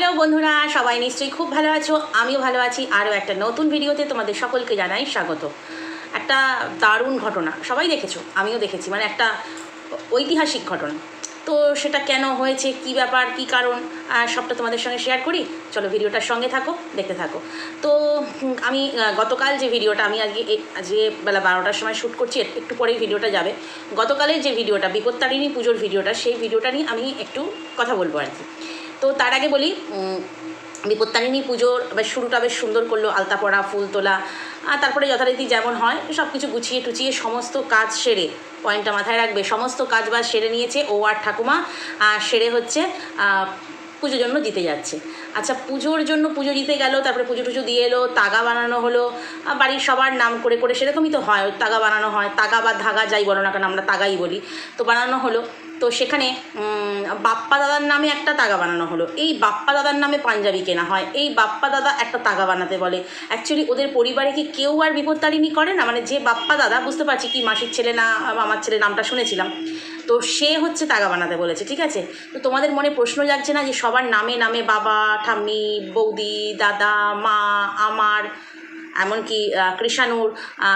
Hello বন্ধুরা, সবাই নিশ্চয়ই খুব ভালো আছো? আমিও ভালো আছি। আরও একটা নতুন ভিডিওতে তোমাদের সকলকে জানাই স্বাগত। একটা দারুণ ঘটনা, সবাই দেখেছ? আমিও দেখেছি মানে একটা ঐতিহাসিক ঘটনা। তো সেটা কেন হয়েছে, কি ব্যাপার, কি কারণ? সবটা তোমাদের সঙ্গে শেয়ার করি। চলো ভিডিওটার সঙ্গে থাকো, দেখতে থাকো। তো আমি গতকাল যে ভিডিওটা আমি আজকে আজকে বেলা বারোটার সময় শ্যুট করছি একটু পরেই ভিডিওটা যাবে। গতকালের যে ভিডিওটা, বিপত্তারিণী পুজোর ভিডিওটা, সেই ভিডিওটা নিয়ে আমি একটু কথা বলব আর কি। তো তার আগে বলি বিপত্তারিণী পুজোর শুরুটা বেশ সুন্দর করল আলতা পড়া ফুল তোলা, আর তারপরে যথারীতি যেমন হয় সব কিছু গুছিয়ে টুচিয়ে সমস্ত কাজ সেরে, পয়েন্টটা মাথায় রাখবে, সমস্ত কাজ বাজ সেরে নিয়েছে ও আর ঠাকুমা, আর সেরে হচ্ছে পুজোর জন্য দিতে যাচ্ছে। আচ্ছা পুজোর জন্য পুজো দিতে গেল, তারপরে পুজো টুজো দিয়ে এলো, তাগা বানানো হলো বাড়ির সবার নাম করে করে সেরকমই তো হয়, তাগা বানানো হয়, তাগা বা ধাগা যাই বলো না কেন, আমরা তাগাই বলি, তো বানানো হলো। তো সেখানে বাপ্পা দাদার নামে একটা তাগা বানানো হলো। এই বাপ্পা দাদার নামে পাঞ্জাবি কেনা হয়। এই বাপ্পা দাদা একটা তাগা বানাতে বলে। অ্যাকচুয়ালি ওদের পরিবারে কি কেউ আর বিপত্তারিণী করে না? মানে যে বাপ্পা দাদা, বুঝতে পারছি কি মাসির ছেলে না আমার ছেলে নামটা শুনেছিলাম। তো সে হচ্ছে তাগা বানাতে বলেছে, ঠিক আছে? তো তোমাদের মনে প্রশ্ন যাচ্ছে না যে সবার নামে নামে বাবা, ঠাম্মি, বৌদি, দাদা, মা, আমার এমনকি কৃষাণুর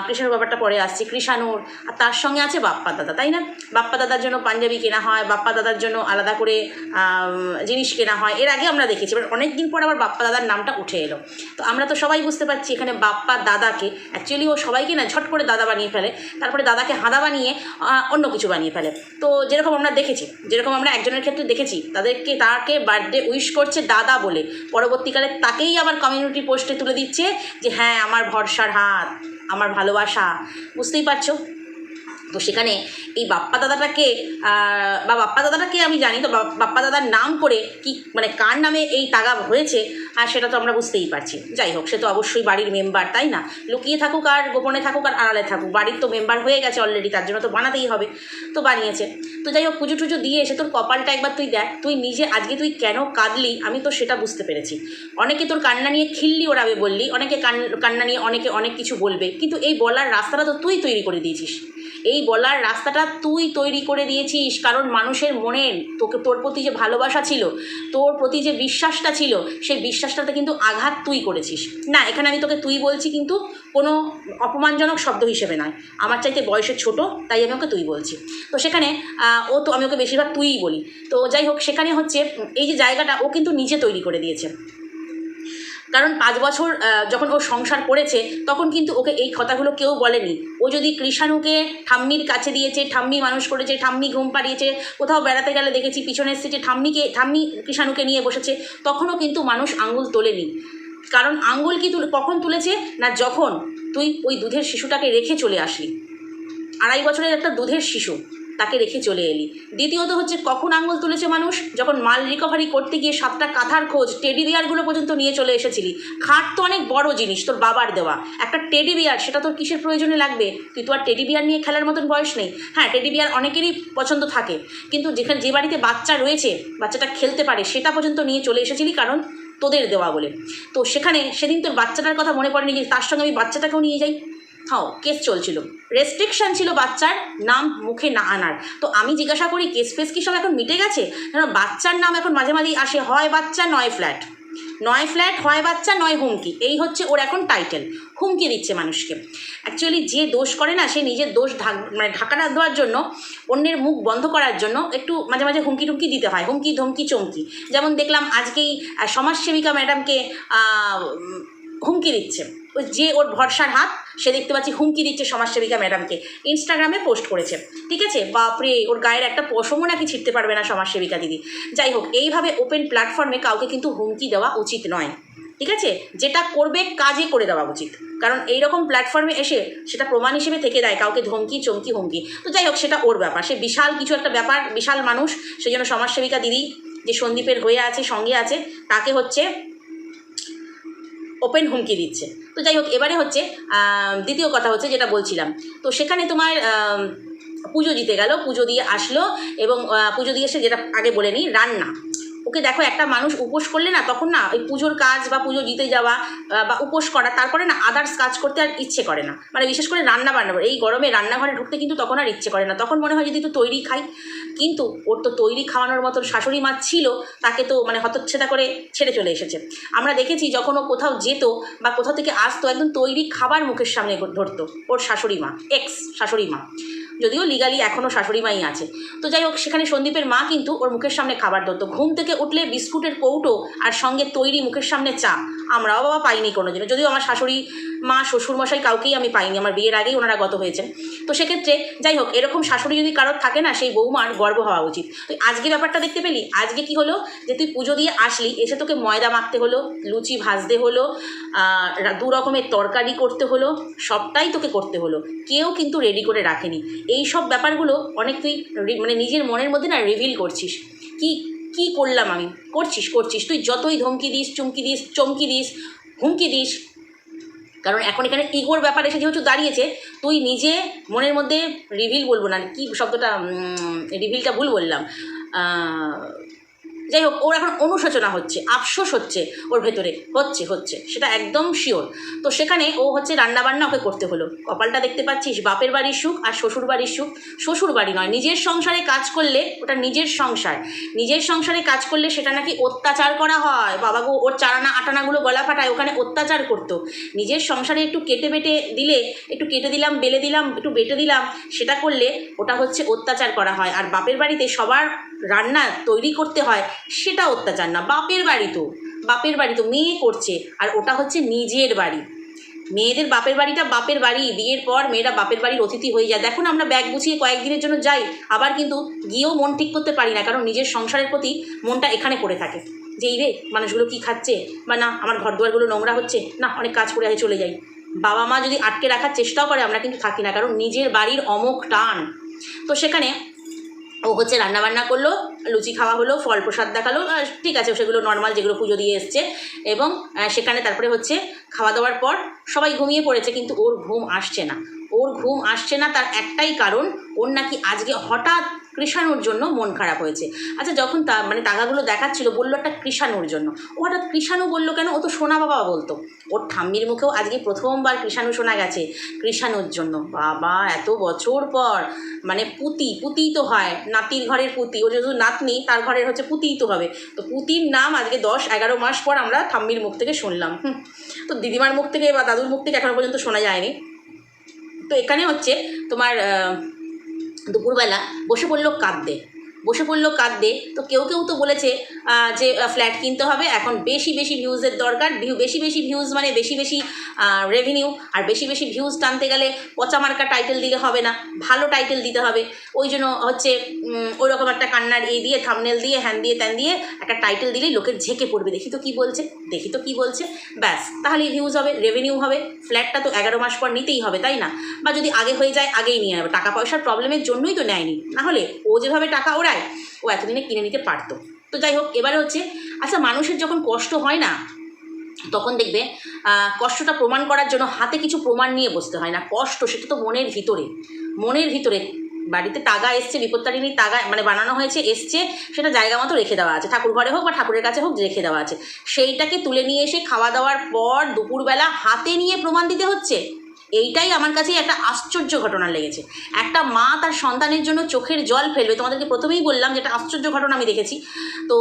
কৃষাণুর ব্যাপারটা পরে আসছে, কৃষাণুর, আর তার সঙ্গে আছে বাপ্পা দাদা, তাই না? বাপ্পা দাদার জন্য পাঞ্জাবি কেনা হয়, বাপ্পা দাদার জন্য আলাদা করে জিনিস কেনা হয়, এর আগে আমরা দেখেছি, এবার অনেক দিন পর আবার বাপ্পা দাদার নামটা উঠে এলো। তো আমরা তো সবাই বুঝতে পারছি এখানে বাপ্পা দাদাকে অ্যাকচুয়ালি ও সবাইকে না, ঝট করে দাদা বানিয়ে ফেলে, তারপরে দাদাকে হাঁদা বানিয়ে অন্য কিছু বানিয়ে ফেলে। তো যেরকম আমরা দেখেছি, যেরকম আমরা একজনের ক্ষেত্রে দেখেছি, তাদেরকে, তাকে বার্থডে উইশ করছে দাদা বলে, পরবর্তীকালে তাকেই আবার কমিউনিটি পোস্টে তুলে দিচ্ছে যে হ্যাঁ আমার ভরসার হাত আমার ভালোবাসা বুঝতেই পারছ? তো সেখানে এই বাপ্পা দাদাটাকে বা বাপ্পা দাদাটাকে আমি জানি, তো বাপ- বাপ্পা দাদার নাম করে কি মানে কার নামে এই তাগা হয়েছে আর সেটা তো আমরা বুঝতেই পারছি। যাই হোক, সে তো অবশ্যই বাড়ির মেম্বার তাই না? লুকিয়ে থাকুক আর গোপনে থাকুক আর আড়ালে থাকুক। বাড়ির তো মেম্বার হয়ে গেছে অলরেডি তার জন্য তো বানাতেই হবে। তো বানিয়েছে। তো যাই হোক, পুজো টুজো দিয়ে এসে তোর কপালটা একবার তুই দেখ, তুই নিজে আজকে তুই কেন কাঁদলি, আমি তো সেটা বুঝতে পেরেছি। অনেকে তোর কান্না নিয়ে খিল্লি ওড়াবে বললি, অনেকে কান- কান্না নিয়ে অনেকে অনেক কিছু বলবে, কিন্তু এই বলার রাস্তাটা তো তুই তৈরি করে দিয়েছিস। এই বলার রাস্তাটা তুই তৈরি করে দিয়েছিস, কারণ মানুষের মনে তোকে, তোর প্রতি যে ভালোবাসা ছিল, তোর প্রতি যে বিশ্বাসটা ছিল, সেই বিশ্বাসটাতে কিন্তু আঘাত তুই করেছিস। না, এখানে আমি তোকে তুই বলছি কিন্তু কোনো অপমানজনক শব্দ হিসেবে নয়। আমার চাইতে বয়সে ছোট, তাই আমি ওকে তুই বলছি। তো সেখানে ও তো, আমি ওকে বেশিরভাগ তুইই বলি। তো যাই হোক, সেখানে হচ্ছে, এই যে জায়গাটা, ও কিন্তু নিজে তৈরি করে দিয়েছে। কারণ পাঁচ বছর যখন ও সংসার করেছে, তখন কিন্তু ওকে এই কথাগুলো কেউ বলেনি। ও যদি কৃষাণুকে ঠাম্মির কাছে দিয়েছে, ঠাম্মি মানুষ করেছে, ঠাম্মি ঘুম পাড়িয়েছে, কোথাও বেড়াতে গেলে দেখেছি পিছনের সিটে ঠাম্মিকে, ঠাম্মি কৃষাণুকে নিয়ে বসেছে, তখনও কিন্তু মানুষ আঙুল তোলেনি। কারণ আঙুল কি তুলে, কখন তুলেছে? না যখন তুই ওই দুধের শিশুটাকে রেখে চলে আসলি। আড়াই বছরের একটা দুধের শিশু। তাকে রেখে চলে এলি। দ্বিতীয়ত হচ্ছে, কখন আঙুল তুলেছে মানুষ? যখন মাল রিকভারি করতে গিয়ে সাতটা কাঁথার খোঁজ টেডি বিয়ারগুলো পর্যন্ত নিয়ে চলে এসেছিলি। খাট তো অনেক বড় জিনিস, তোর বাবার দেওয়া। একটা টেডি বিয়ার সেটা তোর কিসের প্রয়োজনে লাগবে? তুই তো আর টেডি বিয়ার নিয়ে খেলার মতন বয়স নেই। হ্যাঁ টেডি বিয়ার অনেকেরই পছন্দ থাকে। কিন্তু যেখানে, যে বাড়িতে বাচ্চা রয়েছে, বাচ্চাটা খেলতে পারে, সেটা পর্যন্ত নিয়ে চলে এসেছিলি কারণ তোদের দেওয়া বলে। তো সেখানে সেদিন তোর বাচ্চাটার কথা মনে পড়েনি যে তার সঙ্গে আমি বাচ্চাটাকেও নিয়ে যাই? হ্যাঁ কেস চলছিল। রেস্ট্রিকশন ছিল বাচ্চার নাম মুখে না আনার। তো আমি জিজ্ঞাসা করি, কেস ফেস কি সব এখন মিটে গেছে? কারণ বাচ্চার নাম এখন মাঝে মাঝেই আসে, হয় বাচ্চা, নয় ফ্ল্যাট নয় ফ্ল্যাট হয় বাচ্চা, নয় হুমকি। এই হচ্ছে ওর এখন টাইটেল হুমকি দিচ্ছে মানুষকে। অ্যাকচুয়ালি যে দোষ করে না, সে নিজের দোষ ঢাক মানে ঢাকা না দেওয়ার জন্য, অন্যের মুখ বন্ধ করার জন্য একটু মাঝে মাঝে হুমকি টুমকি দিতে হয়, হুমকি, ধমকি, চমকি। যেমন দেখলাম আজকেই সমাজসেবিকা ম্যাডামকে হুমকি দিচ্ছে। যে ওর ভরসার হাত, সে দেখতে পাচ্ছি হুমকি দিচ্ছে সমাজসেবিকা ম্যাডামকে। ইনস্টাগ্রামে পোস্ট করেছে। ঠিক আছে? বাপরে, ওর গায়ের একটা পশমও নাকি ছিটতে পারবে না সমাজসেবিকা দিদি। যাই হোক, এইভাবে ওপেন প্ল্যাটফর্মে কাউকে কিন্তু হুমকি দেওয়া উচিত নয়। ঠিক আছে? যেটা করবে কাজে করে দেওয়া উচিত। কারণ এইরকম প্ল্যাটফর্মে এসে সেটা প্রমাণ হিসেবে থেকে দেয়, কাউকে ধমকি, চমকি, হুমকি। তো যাই হোক, সেটা ওর ব্যাপার। সে বিশাল কিছু একটা ব্যাপার, বিশাল মানুষ, সেই জন্য সমাজসেবিকা দিদি যে সন্দীপের হয়ে আছে, সঙ্গে আছে, তাকে হচ্ছে ওপেন হুমকি দিচ্ছে। তো যাই হোক, এবারে হচ্ছে দ্বিতীয় কথা হচ্ছে যেটা বলছিলাম। তো সেখানে তোমার পুজো জিতে গেল, পুজো দিয়ে আসলো এবং পুজো দিয়ে এসে যেটা আগে বলে নিই, রান্না। ওকে দেখো একটা মানুষ উপোস করলে না, তখন না ওই পুজোর কাজ বা পুজো জিতে যাওয়া বা উপোস করা, তারপরে না আদার্স কাজ করতে আর ইচ্ছে করে না। মানে বিশেষ করে রান্না বান্না এই গরমে রান্নাঘরে ঢুকতে কিন্তু তখন আর ইচ্ছে করে না। তখন মনে হয় যদি একটু তৈরি খাই। কিন্তু ওর তো তৈরি খাওয়ানোর মতো শাশুড়ি মা ছিল, তাকে তো মানে হতচ্ছেদা করে ছেড়ে চলে এসেছে। আমরা দেখেছি যখন ও কোথাও যেত বা কোথাও থেকে আসতো, একদম তৈরি খাবার মুখের সামনে ধরতো ওর শাশুড়ি মা এক্স শাশুড়ি মা। যদিও লিগালি এখনও শাশুড়ি মাই আছে। তো যাই হোক, সেখানে সন্দীপের মা কিন্তু ওর মুখের সামনে খাবার ধরতো ঘুম থেকে উঠলে বিস্কুটের কৌটো আর সঙ্গে তৈরি মুখের সামনে চা আমরাও বাবা পাইনি কোনো দিনও যদিও আমার শাশুড়ি মা, শ্বশুরমশাই কাউকেই আমি পাইনি, আমার বিয়ের আগেই ওনারা গত হয়েছেন। তো সেক্ষেত্রে যাই হোক, এরকম শাশুড়ি যদি কারোর থাকে না, সেই বৌমার গর্ব হওয়া উচিত। তো আজকে ব্যাপারটা দেখতে পেলি? আজকে কি হলো? যে তুই পুজো দিয়ে আসলি, এসে তোকে ময়দা মাখতে হলো, লুচি ভাজতে হলো দু রকমের তরকারি করতে হলো, সবটাই তোকে করতে হলো। কেউ কিন্তু রেডি করে রাখেনি। এই সব ব্যাপারগুলো অনেক তুই মানে নিজের মনের মধ্যে না রিভিল করছিস। কি কি করলাম আমি? করছিস করছিস। তুই যতই ধমকি দিস, চুমকি দিস, চমকি দিস, হুমকি দিস কারণ এখন এখানে ইগোর ব্যাপার এসে যেহেতু দাঁড়িয়েছে, তুই নিজে মনের মধ্যে রিভিল বলব না, কি শব্দটা রিভিলটা ভুল বললাম যাই হোক ওর এখন অনুশোচনা হচ্ছে, আফসোস হচ্ছে, ওর ভেতরে, হচ্ছে হচ্ছে, সেটা একদম শিওর তো সেখানে ও হচ্ছে রান্নাবান্না ওকে করতে হলো। কপালটা দেখতে পাচ্ছিস, বাপের বাড়ির সুখ আর শ্বশুর বাড়ির সুখ। শ্বশুর বাড়ি নয়, নিজের সংসারে কাজ করলে, ওটা নিজের সংসার। নিজের সংসারে কাজ করলে সেটা নাকি অত্যাচার করা হয়। বাবা গো, ওর চারানা আটানাগুলো গলা ফাটায়, ওখানে অত্যাচার করতো। নিজের সংসারে একটু কেটে বেটে দিলে, একটু কেটে দিলাম, বেলে দিলাম, একটু বেটে দিলাম, সেটা করলে ওটা হচ্ছে অত্যাচার করা হয়। আর বাপের বাড়িতে সবার রান্না তৈরি করতে হয় সেটা অত্যাচার না, বাপের বাড়ি তো, বাপের বাড়ি তো মেয়ে করছে, আর ওটা হচ্ছে নিজের বাড়ি। মেয়েদের বাপের বাড়িটা বাপের বাড়ি, বিয়ের পর মেয়েরা বাপের বাড়ির অতিথি হয়ে যায়। দেখুন আমরা ব্যাগ গুছিয়ে কয়েকদিনের জন্য যাই, আবার কিন্তু গিয়েও মন ঠিক করতে পারি না, কারণ নিজের সংসারের প্রতি মনটা এখানে পড়ে থাকে। যে এই রে, মানুষগুলো কি খাচ্ছে? বা না, আমার ঘর দুয়ারগুলো নোংরা হচ্ছে? না, অনেক কাজ করে আছে, চলে যাই। বাবা মা যদি আটকে রাখার চেষ্টাও করে, আমরা কিন্তু থাকি না, কারণ নিজের বাড়ির অমোক টান। তো সেখানে ও হচ্ছে রান্নাবান্না করল, লুচি খাওয়া হলো, ফল প্রসাদ দেখাল ঠিক আছে, সেগুলো নর্মাল যেগুলো পুজো দিয়ে এসছে। এবং সেখানে তারপরে হচ্ছে খাওয়া দাওয়ার পর সবাই ঘুমিয়ে পড়েছে, কিন্তু ওর ঘুম আসছে না। ওর ঘুম আসছে না তার একটাই কারণ, ওর নাকি আজকে হঠাৎ কৃষাণুর জন্য মন খারাপ হয়েছে। আচ্ছা যখন তা মানে তাগাগুলো দেখাচ্ছিল, বলল একটা কৃষাণুর জন্য। ও হঠাৎ কৃষাণু বলল কেন? ও তো সোনা বাবা বলতো। ওর ঠাম্মির মুখেও আজকে প্রথমবার কৃষাণু শোনা গেছে, কৃষাণুর জন্য। বাবা, এত বছর পর মানে পুতি, পুতিই তো হয়, নাতির ঘরের পুতি। ও যেহেতু নাতনি, তার ঘরের হচ্ছে পুতিই তো হবে। তো পুতির নাম আজকে দশ, এগারো মাস পর আমরা ঠাম্মির মুখ থেকে শুনলাম। হুম, তো দিদিমার মুখ থেকে বা দাদুর মুখ থেকে এখনও পর্যন্ত শোনা যায়নি। তো এখানে হচ্ছে তোমার দুপুরবেলা বসে পড়ল কাঁদতে। বসে পড়ল কাঁদতে। তো কেউ কেউ তো বলেছে যে ফ্ল্যাট কিনতে হবে। এখন বেশি বেশি ভিউজের দরকার। ভিউ বেশি বেশি ভিউজ মানে বেশি বেশি রেভিনিউ আর বেশি বেশি ভিউজ টানতে গেলে পচা মার্কা টাইটেল দিলে হবে না। ভালো টাইটেল দিতে হবে। ওই জন্য হচ্ছে ওই রকম একটা কান্নার এই দিয়ে থামনেল দিয়ে হ্যান দিয়ে ত্যান দিয়ে একটা টাইটেল দিলেই লোকের ঝেঁকে পড়বে। দেখি তো কী বলছে, দেখি তো কী বলছে। ব্যাস, তাহলেই ভিউজ হবে রেভিনিউ হবে। ফ্ল্যাটটা তো এগারো মাস পর নিতেই হবে, তাই না? বা যদি আগে হয়ে যায়, আগেই নিয়ে নেবে। টাকা পয়সার প্রবলেমের জন্যই তো নেয়নি। নাহলে ও যেভাবে টাকা ওড়ায় ও এতদিনে কিনে নিতে পারতো। তো যাই হোক, এবারে হচ্ছে আচ্ছা মানুষের যখন কষ্ট হয় না, তখন দেখবে কষ্টটা প্রমাণ করার জন্য হাতে কিছু প্রমাণ নিয়ে বসতে হয় না। কষ্ট, সেটা তো মনের ভিতরে। মনের ভিতরে। বাড়িতে তাগা এসছে, বিপত্তারিণী তাগা মানে বানানো হয়েছে, এসছে, সেটা জায়গা মতো রেখে দেওয়া আছে। ঠাকুর ঘরে হোক বা ঠাকুরের কাছে হোক, রেখে দেওয়া আছে। সেইটাকে তুলে নিয়ে এসে খাওয়া দাওয়ার পর দুপুরবেলা হাতে নিয়ে প্রমাণ দিতে হচ্ছে? এইটাই আমার কাছে একটা আশ্চর্য ঘটনা লেগেছে। একটা মা তার সন্তানের জন্য চোখের জল ফেলবে, তোমাদেরকে প্রথমেই বললাম যে একটা আশ্চর্য ঘটনা আমি দেখেছি। তো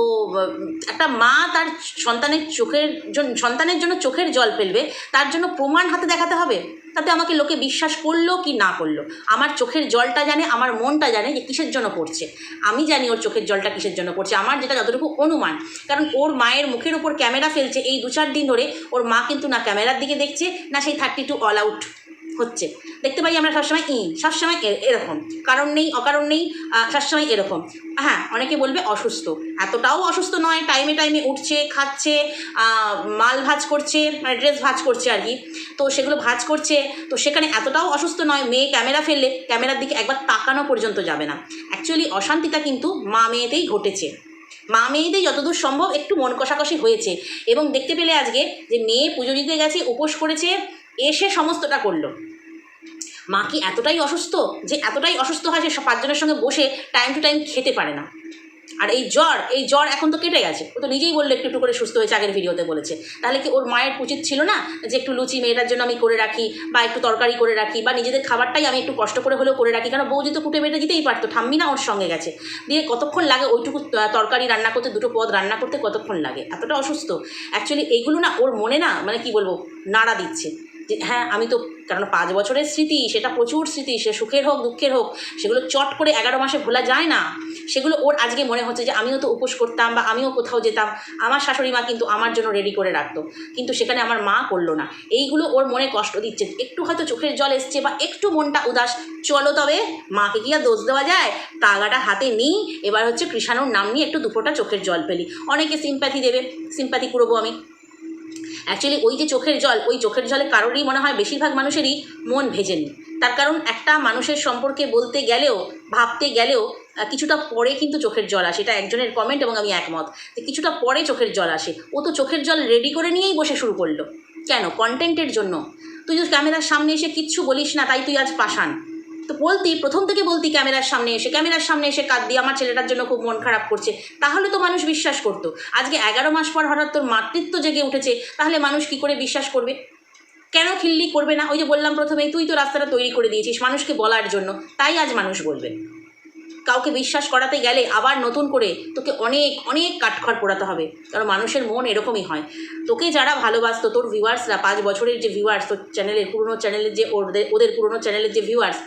একটা মা তার সন্তানের চোখের জন্য সন্তানের জন্য চোখের জল ফেলবে, তার জন্য প্রমাণ হাতে দেখাতে হবে? তাতে আমাকে লোকে বিশ্বাস করল কি না করল? আমার চোখের জলটা জানে, আমার মনটা জানে যে কিসের জন্য পড়ছে। আমি জানি ওর চোখের জলটা কিসের জন্য পড়ছে, আমার যেটা যতটুকু অনুমান। কারণ ওর মায়ের মুখের উপর ক্যামেরা ফেলছে এই দু চার দিন ধরে, ওর মা কিন্তু না ক্যামেরার দিকে দেখছে, না সেই থার্টি টু অল আউট হচ্ছে। দেখতে পাই আমরা সবসময় ই, সবসময় এরকম। কারণ নেই, অকারণ নেই সবসময় এরকম। হ্যাঁ অনেকে বলবে অসুস্থ। এতটাও অসুস্থ নয়, টাইমে টাইমে উঠছে, খাচ্ছে মাল ভাজ করছে মানে ড্রেস ভাজ করছে আর কি। তো সেগুলো ভাজ করছে, তো সেখানে এতটাও অসুস্থ নয়, মেয়ে ক্যামেরা ফেললে ক্যামেরার দিকে একবার তাকানো পর্যন্ত যাবে না। অ্যাকচুয়ালি অশান্তিটা কিন্তু মা মেয়েতেই ঘটেছে। মা মেয়েদের যতদূর সম্ভব একটু মন কষাকষি হয়েছে। এবং দেখতে পেলে আজকে যে মেয়ে পুজো দিতে গেছে, উপোস করেছে, এসে সমস্তটা করল। মা কি এতটাই অসুস্থ যে এতটাই অসুস্থ হয় সব পাঁচজনের সঙ্গে বসে টাইম টু টাইম খেতে পারে না? আর এই জ্বর এই জ্বর এখন তো কেটে গেছে। ও তো নিজেই বলল একটু একটু করে সুস্থ হয়েছে, আগের ভিডিওতে বলেছে। তাহলে কি ওর মায়ের উচিত ছিল না যে একটু লুচি মেয়েটার জন্য আমি করে রাখি বা একটু তরকারি করে রাখি বা নিজেদের খাবারটাই আমি একটু কষ্ট করে হলেও করে রাখি? কারণ বৌজি তো কুটে বেটে দিতেই পারতো, ঠাম্মি না ওর সঙ্গে গেছে। দিয়ে কতক্ষণ লাগে ওইটুকু তরকারি রান্না করতে, দুটো পদ রান্না করতে কতক্ষণ লাগে? এতটা অসুস্থ। অ্যাকচুয়ালি এইগুলো না ওর মনে না মানে কি বলব, নাড়া দিচ্ছে। যে হ্যাঁ আমি তো কারণ পাঁচ বছরের স্মৃতি, সেটা প্রচুর স্মৃতি, সে সুখের হোক, দুঃখের হোক, সেগুলো চট করে এগারো মাসে ভোলা যায় না। সেগুলো ওর আজকে মনে হচ্ছে যে, আমিও তো উপোস করতাম বা আমিও কোথাও যেতাম, আমার শাশুড়ি মা কিন্তু আমার জন্য রেডি করে রাখতো। কিন্তু সেখানে আমার মা করল না। এইগুলো ওর মনে কষ্ট দিচ্ছে। একটু হয়তো চোখের জল এসছে বা একটু মনটা উদাস, চলো তবে মাকে কি আর দোষ দেওয়া যায়? তাগাটা হাতে নিই, এবার হচ্ছে কৃষাণুর নাম নিয়ে একটু দুপোটা চোখের জল ফেলি। অনেকে সিম্প্যাথি দেবে সিম্প্যাথি করব আমি। অ্যাকচুয়ালি ওই যে চোখের জল, ওই চোখের জলে কারোরই মনে হয় বেশিরভাগ মানুষেরই মন ভেজেনি। তার কারণ একটা মানুষের সম্পর্কে বলতে গেলেও, ভাবতে গেলেও কিছুটা পরে কিন্তু চোখের জল আসে। এটা একজনের কমেন্ট এবং আমি একমত কিছুটা পরে চোখের জল আসে। ও তো চোখের জল রেডি করে নিয়েই বসে শুরু করল। কেন? কন্টেন্টের জন্য। তুই যদি ক্যামেরার সামনে এসে কিচ্ছু বলিস না, তাই তুই আজ পাশান তো বলতি, প্রথম থেকে বলতি ক্যামেরার সামনে এসে, ক্যামেরার সামনে এসে কাঁদ দিয়ে আমার ছেলেটার জন্য খুব মন খারাপ করছে। তাহলে তো মানুষ বিশ্বাস করতো। আজকে এগারো মাস পর হঠাৎ তোর মাতৃত্ব জেগে উঠেছে, তাহলে মানুষ কি করে বিশ্বাস করবে? কেন খিল্লি করবে না? ওই যে বললাম প্রথমেই, তুই তো রাস্তাটা তৈরি করে দিয়েছিস মানুষকে বলার জন্য। তাই আজ মানুষ বলবে। কাউকে বিশ্বাস করাতে গেলে আবার নতুন করে তোকে অনেক অনেক কাঠখড় পোড়াতে হবে। কারণ মানুষের মন এরকমই হয়। তোকে যারা ভালোবাসতো, তোর ভিউয়ার্সরা, পাঁচ বছরের যে ভিউয়ার্স, তোর চ্যানেলের পুরনো চ্যানেলের যে ওদের ওদের পুরনো চ্যানেলের যে ভিউয়ার্স,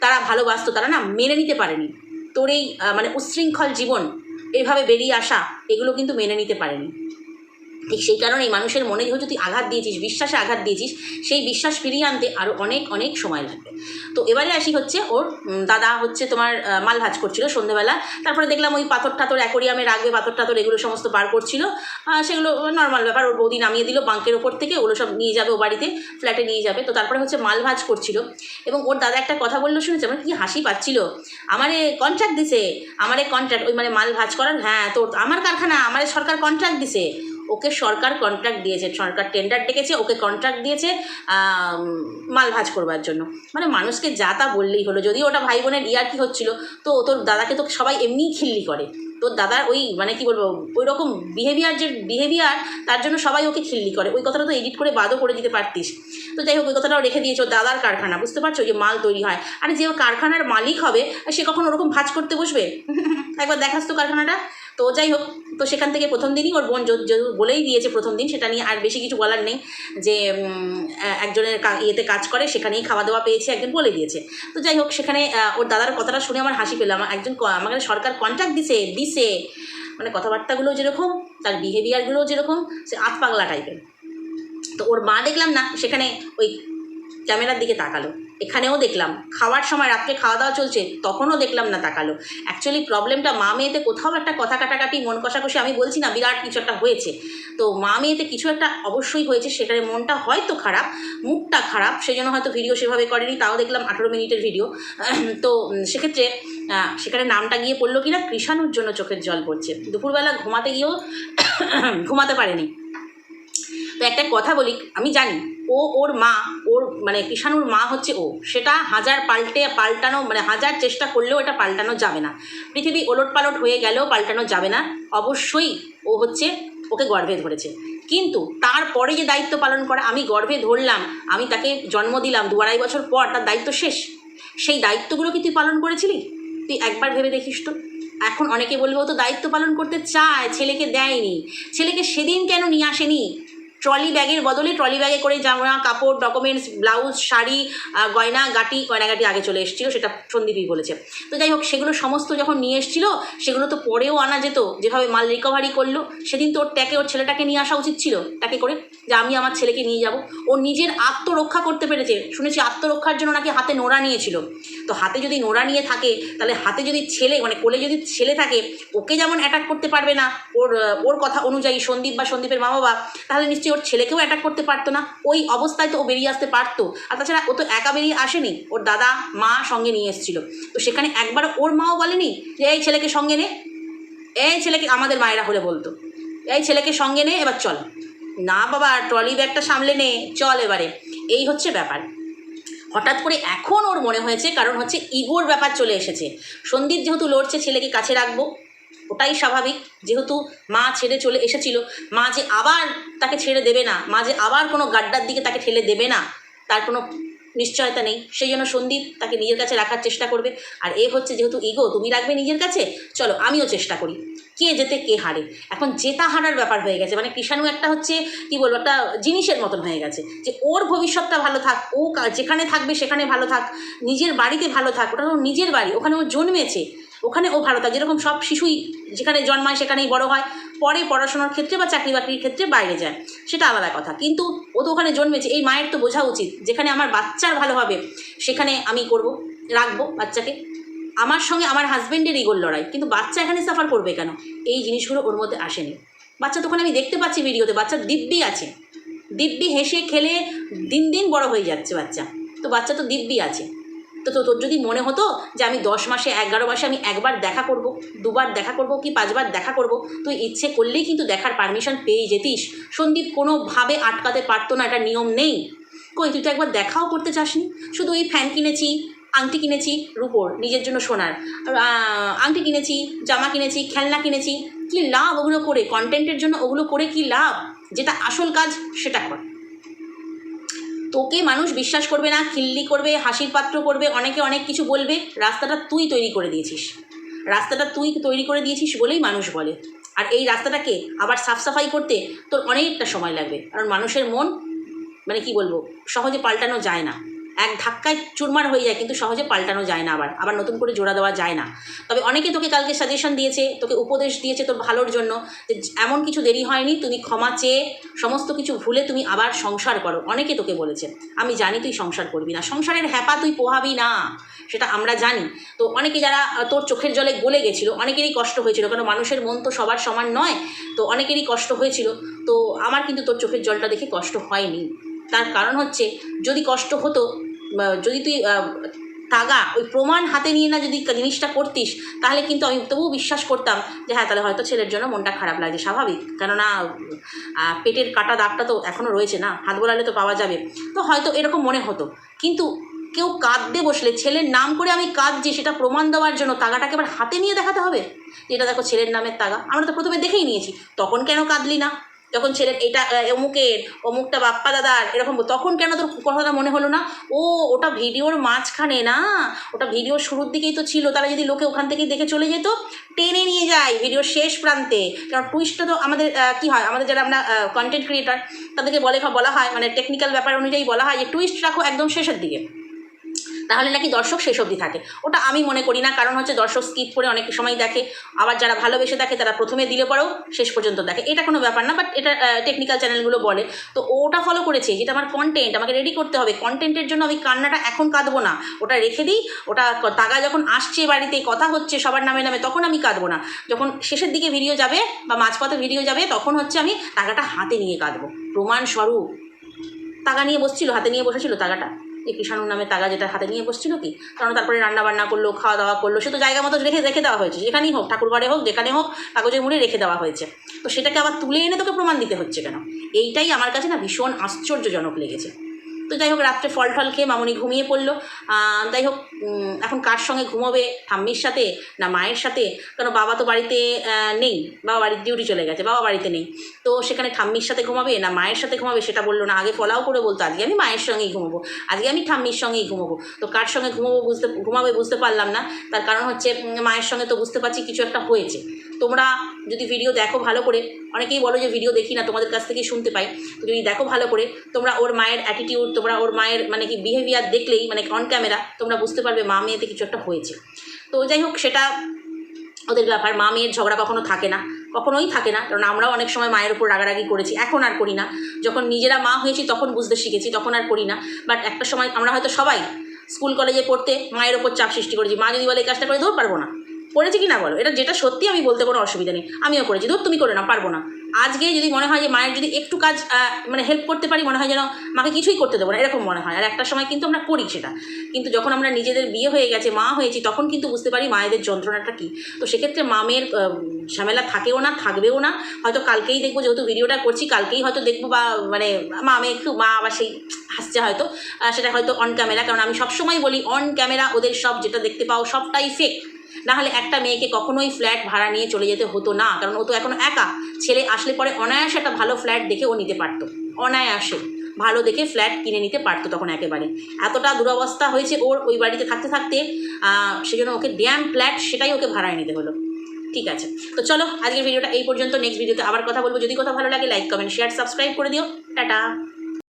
তারা ভালোবাসতো, তারা না মেনে নিতে পারেনি। তোর এই মানে উচ্ছৃঙ্খল জীবন, এভাবে বেরিয়ে আসা, এগুলো কিন্তু মেনে নিতে পারেনি। ঠিক সেই কারণেই মানুষের মনে যেহেতু তুই আঘাত দিয়েছিস, বিশ্বাসে আঘাত দিয়েছিস, সেই বিশ্বাস ফিরিয়ে আনতে আরও অনেক অনেক সময় লাগবে। তো এবারে আসি হচ্ছে ওর দাদা হচ্ছে তোমার মাল ভাজ করছিল সন্ধেবেলা। তারপরে দেখলাম ওই পাথর টাথর অ্যাকোরিয়ামে রাখবে, পাথর টাথর এগুলো সমস্ত বার করছিল। সেগুলো নর্মাল ব্যাপার, ওর বৌদি নামিয়ে দিল বাঙ্কের ওপর থেকে, ওগুলো সব নিয়ে যাবে ও বাড়িতে ফ্ল্যাটে নিয়ে যাবে। তো তারপরে হচ্ছে মাল ভাজ করছিল। এবং ওর দাদা একটা কথা বলল, শুনেছে? আমার কি হাসি পাচ্ছিল? আমারে কন্ট্রাক্ট দিছে, আমারে কন্ট্রাক্ট ওই মানে মাল ভাজ করার হ্যাঁ তোর, আমার কারখানা, আমারে সরকার কন্ট্রাক্ট দিছে। ওকে সরকার কন্ট্রাক্ট দিয়েছে, সরকার টেন্ডার ডেকেছে, ওকে কন্ট্রাক্ট দিয়েছে মাল ভাজ করবার জন্য। মানে মানুষকে যা তা বললেই হলো। যদি ওটা ভাই বোনের ইয়ার কি হচ্ছিল, তো তোর দাদাকে তো সবাই এমনিই খিল্লি করে। তোর দাদার ওই মানে কি বলব ওই রকম বিহেভিয়ার যে বিহেভিয়ার তার জন্য সবাই ওকে খিল্লি করে। ওই কথাটা তো এডিট করে বাদও করে দিতে পারতিস। তো যাই হোক, ওই কথাটাও রেখে দিয়েছে দাদার কারখানা। বুঝতে পারছ? যে মাল তৈরি হয়। আর যে কারখানার মালিক হবে সে কখন ওরকম ভাজ করতে বসবে? একবার দেখাস তো কারখানাটা। তো যাই হোক, তো সেখান থেকে প্রথম দিনই ওর বোন বলেই দিয়েছে প্রথম দিন, সেটা নিয়ে আর বেশি কিছু বলার নেই যে একজনের ইয়েতে কাজ করে, সেখানেই খাওয়া দাওয়া পেয়েছে, একজন বলে দিয়েছে। তো যাই হোক, সেখানে ওর দাদার কথাটা শুনে আমার হাসি পেলাম একজন আমাকে সরকার কন্ট্রাক্ট দিছে দিছে মানে কথাবার্তাগুলো যেরকম, তার বিহেভিয়ারগুলো যেরকম, সে আত পাগলা টাইপের তো ওর মা দেখলাম না, সেখানে ওই ক্যামেরার দিকে তাকালো। এখানেও দেখলাম। খাওয়ার সময় রাত্রে খাওয়া দাওয়া চলছে, তখনও দেখলাম না তাকালো। অ্যাকচুয়ালি প্রবলেমটা মা মেয়েতে কোথাও একটা কথা কাটাকাটি, মন কষাকষি আমি বলছি না, বিরাট কিছু একটা হয়েছে। তো মা মেয়েতে কিছু একটা অবশ্যই হয়েছে, সেখানে মনটা হয়তো খারাপ, মুডটা খারাপ সেই জন্য হয়তো ভিডিও সেভাবে করেনি, তাও দেখলাম আঠেরো মিনিটের ভিডিও তো সেক্ষেত্রে সেখানে নামটা গিয়ে পড়ল কিনা, কৃষাণুর জন্য চোখের জল পড়ছে। দুপুরবেলা ঘুমাতে গিয়েও ঘুমাতে পারেনি। তো একটা কথা বলি, আমি জানি ও ওর মা, ওর মানে কৃষাণুর মা হচ্ছে ও। সেটা হাজার পাল্টে, পাল্টানো মানে হাজার চেষ্টা করলেও এটা পাল্টানো যাবে না। পৃথিবী ওলট পালট হয়ে গেলেও পাল্টানো যাবে না। অবশ্যই ও হচ্ছে ওকে গর্ভে ধরেছে। কিন্তু তারপরে যে দায়িত্ব পালন করা, আমি গর্ভে ধরলাম, আমি তাকে জন্ম দিলাম দু আড়াই বছর পর, তার দায়িত্ব শেষ। সেই দায়িত্বগুলো কি তুই পালন করেছিলি? তুই একবার ভেবে দেখিস তো। এখন অনেকে বলবে তো দায়িত্ব পালন করতে চায়, ছেলেকে দেয়নি। ছেলেকে সেদিন কেন নিয়ে আসেনি? ট্রলি ব্যাগের বদলে ট্রলি ব্যাগে করে জামা, কাপড় ডকুমেন্টস ব্লাউজ শাড়ি গয়না, গাটি, গয়নাগাটি আগে চলে এসেছিল, সেটা সন্দীপই বলেছে। তো যাই হোক, সেগুলো সমস্ত যখন নিয়ে এসেছিল, সেগুলো তো পরেও আনা যেত, যেভাবে মাল রিকভারি করল, সেদিন তো ওর ট্যাকে, ওর ছেলেটাকে নিয়ে আসা উচিত ছিল তাকে করে, যে আমি আমার ছেলেকে নিয়ে যাব। ও নিজের আত্মরক্ষা করতে পেরেছে, শুনেছি আত্মরক্ষার জন্য নাকি হাতে নোড়া নিয়েছিল। তো হাতে যদি নোড়া নিয়ে থাকে, তাহলে হাতে যদি ছেলে মানে কোলে যদি ছেলে থাকে, ওকে যেমন অ্যাটাক করতে পারবে না, ওর ওর কথা অনুযায়ী সন্দীপ বা সন্দীপের মা বাবা তাহলে নিশ্চয়ই ওর ছেলেকেও অ্যাটাক করতে পারতো না। ওই অবস্থায় তো ও বেরিয়ে আসতে পারতো। আর তাছাড়া ও তো একা বেরিয়ে আসেনি, ওর দাদা, মা সঙ্গে নিয়ে এসেছিল। তো সেখানে একবার ওর মাও বলেনি যে, এই ছেলেকে সঙ্গে নে। এই ছেলেকে আমাদের মায়েরা হলে বলতো। এই ছেলেকে সঙ্গে নে, এবার চল। না বাবা ট্রলি ব্যাগটা সামলে নে, চল এবারে। এই হচ্ছে ব্যাপার। হঠাৎ করে এখন ওর মনে হয়েছে, কারণ হচ্ছে ইগোর ব্যাপার চলে এসেছে। সন্দীপ যেহেতু লড়ছে ছেলেকে কাছে রাখব, ওটাই স্বাভাবিক। যেহেতু মা ছেড়ে চলে এসেছিল, মা যে আবার তাকে ছেড়ে দেবে না, মা যে আবার কোনো গাড্ডার দিকে তাকে ঠেলে দেবে না, তার কোনো নিশ্চয়তা নেই। সেই জন্য সন্দীপ তাকে নিজের কাছে রাখার চেষ্টা করবে। আর এ হচ্ছে যেহেতু ইগো তুমি রাখবে নিজের কাছে? চলো, আমিও চেষ্টা করি। কে যেতে, কে হারে? এখন জেতা হারার ব্যাপার হয়ে গেছে। মানে কৃষাণু একটা হচ্ছে, কি বলব, একটা জিনিসের মতন হয়ে গেছে। যে ওর ভবিষ্যৎটা ভালো থাক, ও যেখানে থাকবে সেখানে ভালো থাক, নিজের বাড়িতে ভালো থাক, ওটা ওর নিজের বাড়ি, ওখানে ও জন্মেছে, ওখানে ও ভালো থাক। যেরকম সব শিশুই যেখানে জন্মায় সেখানেই বড় হয়। পরে পড়াশোনার ক্ষেত্রে বা চাকরি বাকরির ক্ষেত্রে বাইরে যায়, সেটা আলাদা কথা। কিন্তু ও তো ওখানে জন্মেছে, এই মায়ের তো বোঝা উচিত, যেখানে আমার বাচ্চার ভালো হবে, সেখানে আমি করব, রাখব বাচ্চাকে। আমার সঙ্গে আমার হাজব্যান্ডের ইগোর লড়াই, কিন্তু বাচ্চা এখানে সাফার করবে কেন? এই জিনিসগুলো ওর মধ্যে আসেনি। বাচ্চা তখন আমি দেখতে পাচ্ছি ভিডিওতে, বাচ্চা দিব্যি আছে। দিব্যি হেসে খেলে দিন দিন বড় হয়ে যাচ্ছে বাচ্চা। তো বাচ্চা তো দিব্যি আছে। তো তো তোর যদি মনে হতো যে আমি দশ মাসে, এগারো মাসে আমি একবার দেখা করব, দুবার দেখা করব কি পাঁচবার দেখা করব, তুই ইচ্ছে করলেই কিন্তু দেখার পারমিশন পেয়ে যেতিস। সন্দীপ কোনোভাবে আটকাতে পারতো না, এটা নিয়ম নেই। কই, তুই তো একবার দেখাও করতে চাসনি? শুধু ওই ফ্যান কিনেছি, আংটি কিনেছি, রুপোর, নিজের জন্য সোনার। আংটি কিনেছি, জামা কিনেছি, খেলনা কিনেছি, কি লাভ ওগুলো করে? কন্টেন্টের জন্য ওগুলো করে কি লাভ? যেটা আসল কাজ, সেটা কর। তোকে মানুষ বিশ্বাস করবে না, খিল্লি করবে, হাসির পাত্র করবে, অনেকে অনেক কিছু বলবে, রাস্তাটা তুই তৈরি করে দিয়েছিস। রাস্তাটা তুই তৈরি করে দিয়েছিস বলেই মানুষ বলে। আর এই রাস্তাটাকে আবার সাফসাফাই করতে তোর অনেকটা সময় লাগবে। কারণ মানুষের মন মানে কি বলব, সহজে পাল্টানো যায় না। এক ধাক্কায় চুরমার হয়ে যায়, কিন্তু সহজে পাল্টানো যায় না আবার। আবার নতুন করে জোড়া দেওয়া যায় না। তবে অনেকে তোকে কালকে সাজেশন দিয়েছে, তোকে উপদেশ দিয়েছে তোর ভালোর জন্য যে এমন কিছু দেরি হয়নি, তুমি ক্ষমা চেয়ে সমস্ত কিছু ভুলে তুমি আবার সংসার করো। অনেকে তোকে বলেছে, আমি জানি তুই সংসার করবি না, সংসারের হ্যাপা তুই পোহাবি না। সেটা আমরা জানি। তো অনেকে যারা তোর চোখের জলে গলে গেছিল, অনেকেরই কষ্ট হয়েছিল কারণ মানুষের মন তো সবার সমান নয়, তো অনেকেরই কষ্ট হয়েছিল। তো আমার কিন্তু তোর চোখের জলটা দেখে কষ্ট হয়নি। তার কারণ হচ্ছে, যদি কষ্ট হতো যদি তুই তাগা, ওই প্রমাণ হাতে নিয়ে না যদি জিনিসটা করতিস, তাহলে কিন্তু আমি তবুও বিশ্বাস করতাম যে হ্যাঁ তাহলে হয়তো ছেলের জন্য মনটা খারাপ লাগছে স্বাভাবিক। কেননা পেটের কাটা দাগটা তো এখনও রয়েছে না, হাত বোলালে তো পাওয়া যাবে। তো হয়তো এরকম মনে হতো। কিন্তু কেউ কাঁদতে বসলে, ছেলের নাম করে আমি কাঁদছি, সেটা প্রমাণ দেওয়ার জন্য তাগাটাকে এবার হাতে নিয়ে দেখাতে হবে? যেটা দেখো ছেলের নামের তাগা। আমরা তো প্রথমে দেখেই নিয়েছি। তখন কেন কাঁদলি না? যখন ছেলের এটা অমুকের, অমুকটা বাপ্পা দাদার, এরকম তখন কেন তোর কথাটা মনে হলো না? ও, ওটা ভিডিওর মাঝখানে না? ওটা ভিডিওর শুরুর দিকেই তো ছিল। তারা যদি লোকে ওখান থেকেই দেখে চলে যেত, টেনে নিয়ে যায় ভিডিওর শেষ প্রান্তে। কারণ টুইস্টটা তো আমাদের কি হয়? আমাদের যারা আমরা কন্টেন্ট ক্রিয়েটার তাদেরকে বলে, বলা হয় মানে টেকনিক্যাল ব্যাপার অনুযায়ী বলা হয় যে টুইস্ট রাখো একদম শেষের দিকে। তাহলে নাকি দর্শক শেষ অবধি থাকে। ওটা আমি মনে করি না, কারণ হচ্ছে দর্শক স্কিপ করে অনেক সময় দেখে। আবার যারা ভালোবেসে দেখে, তারা প্রথমে দিলে পরেও শেষ পর্যন্ত দেখে। এটা কোনো ব্যাপার না বাট এটা টেকনিক্যাল চ্যানেলগুলো বলে। তো ওটা ফলো করেছে যেটা আমার কন্টেন্ট আমাকে রেডি করতে হবে। কন্টেন্টের জন্য আমি কান্নাটা এখন কাঁদবো না। ওটা রেখে দিই, ওটা তাগা যখন আসছে বাড়িতে, কথা হচ্ছে সবার নামে নামে, তখন আমি কাঁদবো না। যখন শেষের দিকে ভিডিও যাবে বা মাঝপথে ভিডিও যাবে, তখন হচ্ছে আমি তাগাটা হাতে নিয়ে কাঁদবো। প্রমাণস্বরূপ। তাগা নিয়ে বসছিল, হাতে নিয়ে বসেছিল তাগাটা। এই কৃষাণুর নামে তাগা যেটা হাতে নিয়ে বসছিল কি? কারণ তারপরে রান্না বান্না করল খাওয়া দাওয়া করল, সে তো জায়গা মতো রেখে রেখে দেওয়া হয়েছে, যেখানেই হোক, ঠাকুর ঘরে হোক, যেখানে হোক, কাগজের মুড়ে রেখে দেওয়া হয়েছে। তো সেটাকে আবার তুলে এনে তোকে প্রমাণ দিতে হচ্ছে কেন? এইটাই আমার কাছে না ভীষণ আশ্চর্যজনক লেগেছে। তো যাই হোক, রাত্রে ফল টল খেয়ে মামনি ঘুমিয়ে পড়ল। যাই হোক এখন কার সঙ্গে ঘুমোবে? ঠাম্মির সাথে না মায়ের সাথে? কারণ বাবা তো বাড়িতে নেই। বাবা বাড়ির ডিউটি চলে গেছে, বাবা বাড়িতে নেই। তো সেখানে ঠাম্মির সাথে ঘুমাবে না মায়ের সাথে ঘুমাবে সেটা বলল না। আগে ফলাও করে বলতো, আজকে আমি মায়ের সঙ্গেই ঘুমাবো। আজকে আমি ঠাম্মির সঙ্গেই ঘুমাবো। তো কার সঙ্গে ঘুমাবো বুঝতে, ঘুমাবে বুঝতে পারলাম না। তার কারণ হচ্ছে মায়ের সঙ্গে তো বুঝতে পারছি কিছু একটা হয়েছে। তোমরা যদি ভিডিও দেখো ভালো করে, অনেকেই বলো যে ভিডিও দেখি না, তোমাদের কাছ থেকেই শুনতে পাই। তো যদি দেখো ভালো করে, তোমরা ওর মায়ের অ্যাটিটিউড তোমরা ওর মায়ের মানে কি বিহেভিয়ার দেখলেই মানে অন ক্যামেরা তোমরা বুঝতে পারবে মা মেয়েতে কিছু একটা হয়েছে। তো যাই হোক, সেটা ওদের ব্যাপার। মা মেয়ের ঝগড়া কখনো থাকে না, কখনোই থাকে না, কারণ আমরাও অনেক সময় মায়ের উপর রাগারাগি করেছি, এখন আর করি না। যখন নিজেরা মা হয়েছি, তখন বুঝতে শিখেছি, তখন আর করি না। বাট একটা সময় আমরা হয়তো সবাই স্কুল কলেজে পড়তে মায়ের ওপর চাপ সৃষ্টি করেছি। মা যদি বলে এই কাজটা করে ধর পারব না। করেছি কি না বলো? এটা যেটা সত্যি আমি বলতে কোনো অসুবিধা নেই। আমিও করেছি। ধর, তুমি করে না, পারব না। আজকে যদি মনে হয় যে মায়ের যদি একটু কাজ মানে হেল্প করতে পারি, মনে হয় যেন মাকে কিছুই করতে দেবো না, এরকম মনে হয়। আর একটা সময় কিন্তু আমরা করি সেটা। কিন্তু যখন আমরা নিজেদের বিয়ে হয়ে গেছে, মা হয়েছি, তখন কিন্তু বুঝতে পারি মায়েদের যন্ত্রণাটা কী। তো সেক্ষেত্রে মামের ঝামেলা থাকেও না, থাকবেও না। হয়তো কালকেই দেখব, যেহেতু ভিডিওটা করছি, কালকেই হয়তো দেখব বা মানে মামে একটু, মা আবার সেই হাসছে হয়তো। সেটা হয়তো অন ক্যামেরা কারণ আমি সবসময় বলি অন ক্যামেরা ওদের সব যেটা দেখতে পাও, সবটাই ফেক না হলে একটা মেয়েকে কখনোই ফ্ল্যাট ভাড়া নিয়ে চলে যেতে হতো না, কারণ ও তো এখন একা। ছেলে আসলে পরে অনায়াসে একটা ভালো ফ্ল্যাট দেখে ও নিতে পারতো। অনায়াসে। ভালো দেখে ফ্ল্যাট কিনে নিতে পারতো তখন একেবারে। এতটা দুরবস্থা হয়েছে ওর ওই বাড়িতে থাকতে থাকতে সেজন্য ওকে ড্যাম ফ্ল্যাট সেটাই ওকে ভাড়ায় নিতে হলো। ঠিক আছে। তো চলো, আজকের ভিডিওটা এই পর্যন্ত। নেক্সট ভিডিওতে আবার কথা বলব। যদি কথা ভালো লাগে লাইক কমেন্ট শেয়ার সাবস্ক্রাইব করে দিও। টাটা!